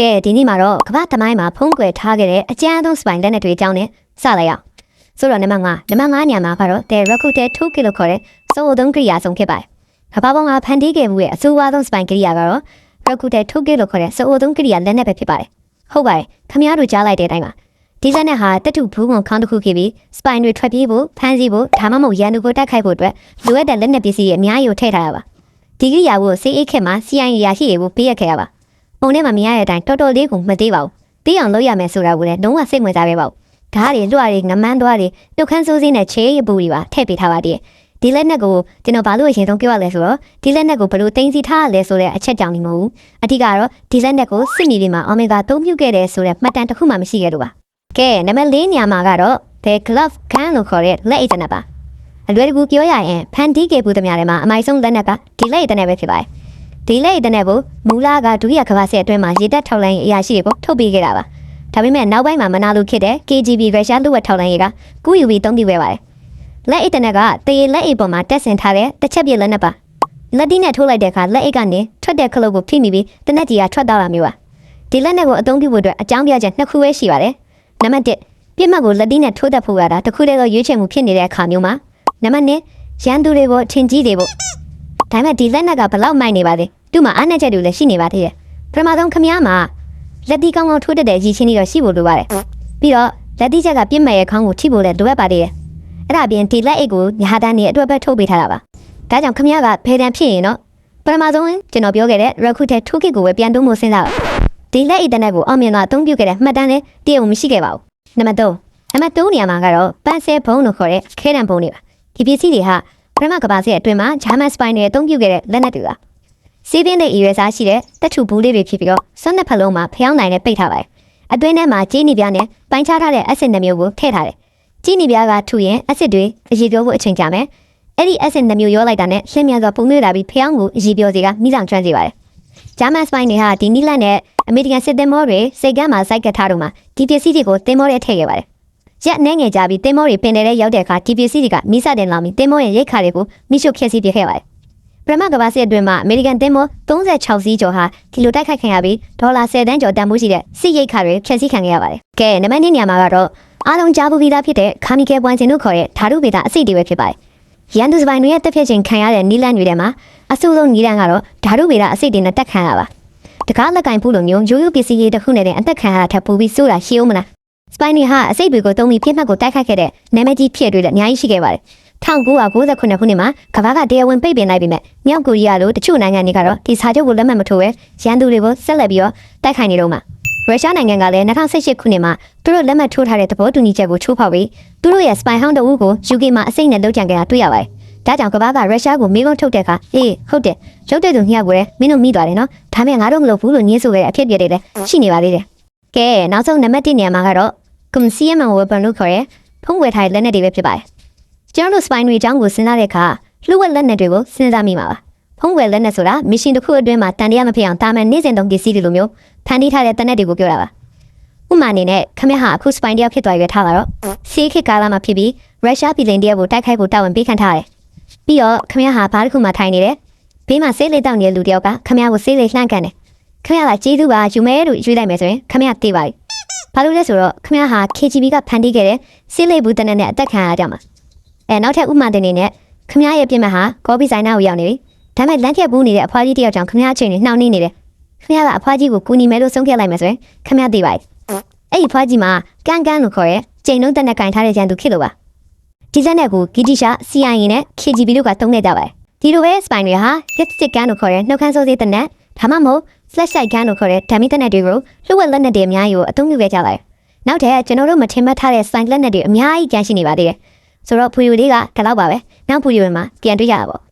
ကဲဒီနေ့မှာတော့ကမ္ဘာသမိုင်းမှာဖုံးကွယ်ထားခဲ့တဲ့အကျဉ်းဆုံးစပိုင်လက်နက်တွေအကြောင်းနဲ့စလိုက်အောင်ဆိုတော့နံပါတ်5နံပါတ်5ညမှာကတော့ The Rakuten 2 kg ခေါ်တဲ့စိုးအုံသုံးကိရိယာဆုံးဖြစ်ပါတယ်ကမ္ဘာပေါ်မှာဖန်တီးခဲ့မှုရဲ့အဆိုးဝါးဆုံးစပိုင်ကိရိယာကတော့ Rakuten 2 kg ခေါ်တဲ့စိုးအုံသုံးကိရိယာလက်နက်ပဲဖြစ်ပါတယ်ဟုတ်ပါတယ်ခမည်းတော်ကြားလိုက်တဲ့အတိုင်းပါဒီဇက်နဲ့ဟာတက်တူဘူးဝန်ခေါင်းတစ်ခုဖြစ်ပြီးစပိုင်တွေထွက်ပြေးဖို့ဖမ်းဆီးဖို့ဒါမှမဟုတ်ရန်သူကိုတိုက်ခိုက်ဖို့အတွက်လိုအပ်တဲ့လက်နက်ပစ္စည်းတွေအများကြီးကိုထည့်ထားရပါဒီကိရိယာကိုစေးအိတ်ခက်မှာ CIA ရရှိတွေကိုပေးရခဲ့ရပါ ပုံထဲမှာမြင်ရတဲ့အတိုင်းတော်တော်လေးကိုမသေးပါဘူး။ပြီးအောင်လုပ်ရမယ်ဆိုတာကိုလည်းလုံးဝစိတ်ဝင်စားပဲပေါ့။ဓာတ်တွေလွှာတွေငမန်းသွားတွေနှုတ်ခမ်းစိုးစင်းနဲ့ချေးရပူတွေပါထည့်ပေးထားပါတည်း။ဒီလက်နက်ကိုကျွန်တော်ဘာလို့အရင်ဆုံးပြောရလဲဆိုတော့ဒီလက်နက်ကိုဘယ်လိုတင်စီထားရလဲဆိုတဲ့အချက်ကြောင့်နေမဟုတ်ဘူး။အထူးကတော့ဒီလက်နက်ကိုစစ်မြေပြင်မှာအော်မီဂါသုံးပြုခဲ့တယ်ဆိုတဲ့မှတ်တမ်းတစ်ခုမှမရှိခဲ့လို့ပါ။ကဲနံပါတ်၄ညမှာကတော့ The Glove Gun လို့ခေါ်တဲ့လက်အိတ်တနက်ပါ။အလွယ်တကူပြောရရင်ဖန်တီးခဲ့ဘူးသမျှထဲမှာအမိုက်ဆုံးလက်နက်ကဒီလက်အိတ်တနက်ပဲဖြစ်ပါတယ်။ ဒီလက်ရတဲ့နဲ့ကိုမူလာကဒုတိယကမ္ဘာစစ်အတွင်းမှာရေတပ်ထောက်လိုင်းရေးအရာရှိတွေကိုထုတ်ပေးခဲ့တာပါ။ဒါပေမဲ့နောက်ပိုင်းမှာမနာလိုဖြစ်တဲ့ KGB ရုရှားလူဝက်ထောက်လိုင်းရေးကကူးယူပြီးတုံးပြခဲ့ပါတယ်။လက်အိတ်တဲ့နဲ့ကတရေလက်အိတ်ပေါ်မှာတက်ဆင်ထားတဲ့တစ်ချက်ပြလက်နဲ့ပါ။လက်တီးနဲ့ထိုးလိုက်တဲ့အခါလက်အိတ်ကနေထွက်တဲ့ခလုတ်ကိုဖိမိပြီးတနက်ကြီးကထွက်သွားတာမျိုးပါ။ဒီလက်နဲ့ကိုအသုံးပြုဖို့အတွက်အကြောင်းပြချက်နှစ်ခုပဲရှိပါတယ်။နံပါတ်1ပြစ်မှတ်ကိုလက်တီးနဲ့ထိုးတတ်ဖို့ရတာတစ်ခုတည်းသောရွေးချယ်မှုဖြစ်နေတဲ့အခါမျိုးမှာနံပါတ်2ရန်သူတွေကိုထင်ကြီးတွေဖို့ ဒါပေမဲ့ဒီလက်နက်ကဘလောက်မိုက်နေပါလဲသူ့မှာအားနည်းချက်တွေလည်းရှိနေပါသေးတယ်ပထမဆုံးခမည်းမှာလက်တီးကောင်းကောင်းထိုးတတ်တဲ့ရည်ချင်းတွေတော့ရှိဖို့လိုပါတယ်ပြီးတော့လက်တီးချက်ကပြစ်မဲ့ရဲ့ခေါင်းကိုထိဖို့လည်းလိုအပ်ပါသေးတယ်အဲ့ဒါပြင်ဒီလက်အိတ်ကိုညာတန်းနေအတွက်ပဲထုတ်ပေးထားတာပါဒါကြောင့်ခမည်းကဖေတံဖြစ်ရင်တော့ပထမဆုံးကျွန်တော်ပြောခဲ့တဲ့ recruiter toolkit ကိုပဲပြန်သုံးဖို့စဉ်းစားပါဒီလက်အိတ်တနက်ကိုအောင်မြင်စွာအသုံးပြုခဲ့တဲ့မှတ်တမ်းလည်းတရားဝင်မရှိခဲ့ပါဘူးနံပါတ်3နံပါတ်3နေရာမှာကတော့ပန်းဆဲဘုံလို့ခေါ်တဲ့ခဲတံဘုံတွေပါဒီပစ္စည်းတွေဟာ ပထမကမ္ဘာစစ်အတွင်းမှာဂျာမန်စပိုင်တွေအသုံးပြုခဲ့တဲ့လက်နက်တွေပါစီးပင်းတဲ့အရွယ်စားရှိတဲ့တက်ထူဘူးလေးတွေဖြစ်ပြီးတော့စွမ်းနှစ်ဖက်လုံးမှာဖျောင်းနိုင်နဲ့ပိတ်ထားပါတယ်အတွင်းထဲမှာကြီးနေပြားနဲ့ပိုင်းခြားထားတဲ့အက်ဆစ်နှမျိုးကိုထည့်ထားတယ်ကြီးနေပြားကထူရင်အက်ဆစ်တွေအရည်ပြောဖို့အချိန်ကြာမယ်အဲ့ဒီအက်ဆစ်နှမျိုးရောလိုက်တာနဲ့ရှင်းမြန်စွာပုံနှွေးလာပြီးဖျောင်းကိုအရည်ပြောစီကမိဆောင်ကျွမ်းစေပါတယ်ဂျာမန်စပိုင်တွေဟာဒီနီလန်နဲ့အမေရိကန်စစ်သင်္ဘောတွေစိတ်ကမ်းမှာစိုက်ကတ်ထားတော့မှဒီပစ္စည်းတွေကိုသင်္ဘောထဲထည့်ခဲ့ပါတယ် ရက်နှဲငယ်ကြပြီးတင်မောတွေပင်တယ်တဲ့ရောက်တဲ့အခါဒီပစ္စည်းတွေကမိစတင်လာပြီးတင်မောရဲ့ရိတ်ခါတွေကိုမိရှုဖျက်ဆီးပြခဲ့ပါတယ်။ပရမကဘာစစ်အတွင်းမှာအမေရိကန်တင်မော36စီးကျော်ဟာဒီလိုတိုက်ခိုက်ခံရပြီးဒေါ်လာ10တန်းကျော်တန်ဖိုးရှိတဲ့စစ်ရိတ်ခါတွေဖျက်ဆီးခံခဲ့ရပါတယ်။ကဲနံပါတ်2နေရာမှာကတော့အားလုံးကြားဘူးပြီးသားဖြစ်တဲ့ခါမီကဲပွိုင်းစင်တို့ခေါ်တဲ့ဓာတုဗေဒအစိတ်တွေပဲဖြစ်ပါတယ်။ရန်သူစပိုင်တွေရဲ့တက်ဖြတ်ခြင်းခံရတဲ့နီလန်တွေထဲမှာအဆိုးဆုံးနီလန်ကတော့ဓာတုဗေဒအစိတ်တွေနဲ့တက်ခံရပါ။တကားလက်ကင်ဖို့လိုမျိုးရိုးရိုးပစ္စည်းတွေတစ်ခုနဲ့တဲ့အသက်ခံရတာထပ်ပိုပြီးစိုးတာရှိအောင်မလား။ စပိုင်နီဟာအစိတ်တွေကိုတုံးပြီးပြစ်မှတ်ကိုတိုက်ခိုက်ခဲ့တဲ့နာမည်ကြီးဖြစ်တွေလည်းအများကြီးရှိခဲ့ပါတယ်1998ခုနှစ်မှာကမ္ဘာကတရားဝင်ပိတ်ပင်လိုက်ပြီးမြမြောက်ကိုရီးယားလိုတချို့နိုင်ငံတွေကတော့ဒီစာချုပ်ကိုလက်မှတ်မထိုးဘဲရန်သူတွေကိုဆက်လက်ပြီးတော့တိုက်ခိုက်နေတော့မှာရုရှားနိုင်ငံကလည်း2018ခုနှစ်မှာသူတို့လက်မှတ်ထိုးထားတဲ့သဘောတူညီချက်ကိုချိုးဖောက်ပြီးသူတို့ရဲ့စပိုင်ဟောင်းတအုပ်ကို UK မှာအစိတ်နဲ့လုပ်ကြံခဲ့တာတွေ့ရပါတယ်။ဒါကြောင့်ကမ္ဘာကရုရှားကိုမိကုန်းထုတ်တဲ့အခါအေးဟုတ်တယ်ရုပ်တဲ့သူညှက်ကိုလည်းမင်းတို့မိသွားတယ်နော်။ဒါပေမဲ့ငါတို့မလုပ်ဘူးလို့ညင်းဆိုခဲ့တဲ့အဖြစ်အပျက်တွေလည်းရှိနေပါသေးတယ်။ကဲနောက်ဆုံးနံပါတ်1နေရာမှာကတော့ ကွန်စီယမန်ဝပန်လို့ခေါ်ရဲဖုံးဝယ်ထားတဲ့လက်နက်တွေပဲဖြစ်ပါတယ်။ကျွန်တော်တို့စပိုင်တွေအကြောင်းကိုစဉ်းစားတဲ့အခါလှုပ်ဝက်လက်နက်တွေကိုစဉ်းစားမိမှာပါ။ဖုံးဝယ်လက်နက်ဆိုတာမရှင်တစ်ခုအတွင်းမှာတန်တရားမဖြစ်အောင်တာမန်နေ့စဉ်သုံးပစ္စည်းတွေလိုမျိုးဖန်တီးထားတဲ့တနက်တွေကိုပြောတာပါ။ဥမာအနေနဲ့ခမက်ဟာအခုစပိုင်တယောက်ဖြစ်သွားရွယ်ထားတာတော့စီးခေတ်ကာလမှာဖြစ်ပြီးရုရှားပြည်လင်တယောက်ကိုတိုက်ခိုက်ဖို့တာဝန်ပေးခံထားရတယ်။ပြီးတော့ခမက်ဟာဘာတစ်ခုမှထိုင်နေတယ်။ဘေးမှာဆေးလေးတောက်နေတဲ့လူတယောက်ကခမက်ကိုဆေးလေးလှမ်းကန်တယ်။ခမက်ကကျေးဇူးပါယူမဲလို့ရွေးလိုက်မယ်ဆိုရင်ခမက်တေးပါပြီ။ ဘာလို့လဲဆိုတော့ခမရဟာ KGB ကဖန်တီးခဲ့တဲ့စစ်လေးဘူးတနက်နဲ့အသက်ခံရကြမှာအဲနောက်ထပ်ဥမာတင်နေနဲ့ခမရရဲ့ပြင်မဟာကော်ပီဆိုင်နာကိုရောက်နေပြီဒါပေမဲ့လမ်းဖြတ်ဘူးနေတဲ့အဖွားကြီးတယောက်ကြောင့်ခမရအချိန်နဲ့နှောင့်နှေးနေတယ်ခမရကအဖွားကြီးကိုကူညီမယ်လို့ဆုံးဖြတ်လိုက်မယ်ဆိုရင်ခမရသိပါ යි အဲ့ဒီဖွားကြီးမှာကန်ကန်လို့ခေါ်ရဲကျိန်လုံးတက်နဲ့ကင်ထားတဲ့ရန်သူဖြစ်လို့ပါဒီဇက်နဲ့ကိုဂီတီရှာ CIA နဲ့ KGB တို့ကတုံးနေကြပါတယ်ဒီလိုပဲစပိုင်တွေဟာ hit stick gun လို့ခေါ်ရဲနှုတ်ခမ်းစိုးစေးတနက် ဒါမှမဟုတ် flashlight gun လို့ခေါ်တဲ့ဓာမီတနက်တွေကိုလှုပ်ဝက်လက်နက်တွေအများကြီးကိုအသုံးပြုခဲ့ကြပါတယ်နောက်ထပ်ကျွန်တော်တို့မထင်မှတ်ထားတဲ့ sign လက်နက်တွေအများကြီးကျန်ရှိနေပါသေးတယ်ဆိုတော့ဖူယူလေးကဒီလောက်ပါပဲနောက်ဖူယူမှာပြန်တွေ့ရတာပေါ့